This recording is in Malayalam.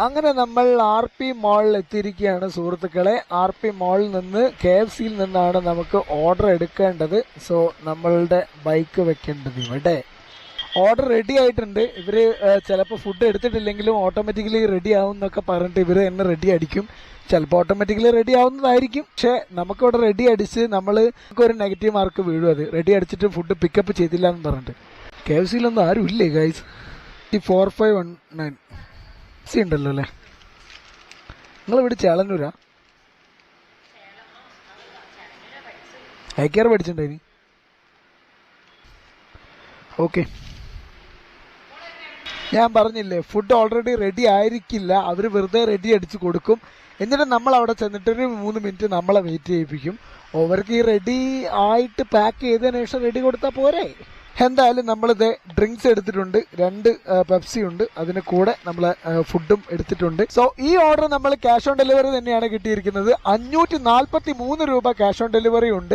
അങ്ങനെ നമ്മൾ ആർ പി മാളിൽ എത്തിയിരിക്കുകയാണ് സുഹൃത്തുക്കളെ. ആർ പി മാളിൽ നിന്ന് കെ എഫ് സിയിൽ നിന്നാണ് നമുക്ക് ഓർഡർ എടുക്കേണ്ടത്. സോ നമ്മളുടെ ബൈക്ക് വെക്കേണ്ടത് ഇവിടെ. ഓർഡർ റെഡി ആയിട്ടുണ്ട്. ഇവർ ചിലപ്പോൾ ഫുഡ് എടുത്തിട്ടില്ലെങ്കിലും ഓട്ടോമാറ്റിക്കലി റെഡി ആവും എന്നൊക്കെ പറഞ്ഞിട്ട് ഇവർ എന്നെ റെഡി അടിക്കും. ചിലപ്പോൾ ഓട്ടോമാറ്റിക്കലി റെഡി ആവുന്നതായിരിക്കും. പക്ഷെ നമുക്കിവിടെ റെഡി അടിച്ച് നമ്മൾ ഒരു നെഗറ്റീവ് മാർക്ക് വീഴും അത്. റെഡി അടിച്ചിട്ട് ഫുഡ് പിക്കപ്പ് ചെയ്തില്ല എന്ന് പറഞ്ഞിട്ട്. കെ എഫ് സിയിലൊന്നും ആരും ഇല്ലേ guys four five one nine C ഉണ്ടല്ലോ അല്ലേ? നിങ്ങൾ ഇവിടെ ചേളന്നൂരാ? Hiker പഠിച്ചിട്ടുണ്ടായി okay. ഞാൻ പറഞ്ഞില്ലേ ഫുഡ് ഓൾറെഡി റെഡി ആയിരിക്കില്ല. അവർ വെറുതെ റെഡി അടിച്ച് കൊടുക്കും. എന്നിട്ട് നമ്മൾ അവിടെ ചെന്നിട്ട് ഒരു മൂന്ന് മിനിറ്റ് നമ്മളെ വെയിറ്റ് ചെയ്യിപ്പിക്കും. അവർക്ക് ഈ റെഡി ആയിട്ട് പാക്ക് ചെയ്തതിനു ശേഷം റെഡി കൊടുത്താൽ പോരെ? എന്തായാലും നമ്മളിത് ഡ്രിങ്ക്സ് എടുത്തിട്ടുണ്ട്. രണ്ട് പെപ്സി ഉണ്ട്. അതിന് കൂടെ നമ്മൾ ഫുഡും എടുത്തിട്ടുണ്ട്. സോ ഈ ഓർഡർ നമ്മൾ ക്യാഷ് ഓൺ ഡെലിവറി തന്നെയാണ് കിട്ടിയിരിക്കുന്നത്. അഞ്ഞൂറ്റി നാൽപ്പത്തി മൂന്ന് രൂപ ക്യാഷ് ഓൺ ഡെലിവറി ഉണ്ട്.